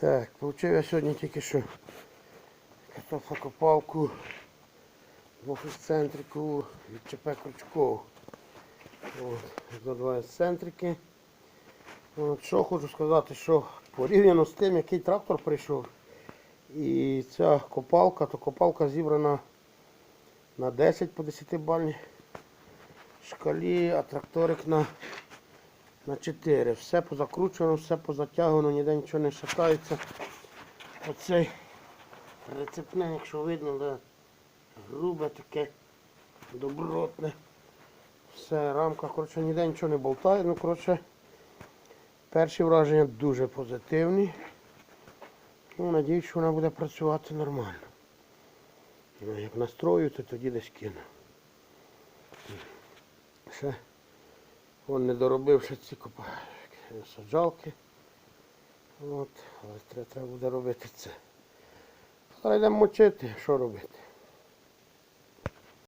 Так, получив я сьогодні тільки що картофлокопалку в офіс-центрику від ЧП Крючкову. От, за два ексцентрики. От, що хочу сказати, що порівняно з тим, який трактор прийшов, і ця копалка, то копалка зібрана на 10 по 10 бальній шкалі, а тракторик на, на 4. Все позакручено, все позатягано, ніде нічого не шатається. Оцей рецептне, якщо видно, да, грубе таке, добротне. Все, рамка, коротше, ніде нічого не болтає. Ну, коротше, перші враження дуже позитивні. Ну, надіюсь, що вона буде працювати нормально. Ну, як настрою, то тоді десь кину. Ще вон не доробивши ці саджалки. От, але треба, буде робити це. Зараз йдемо мочити, що робити.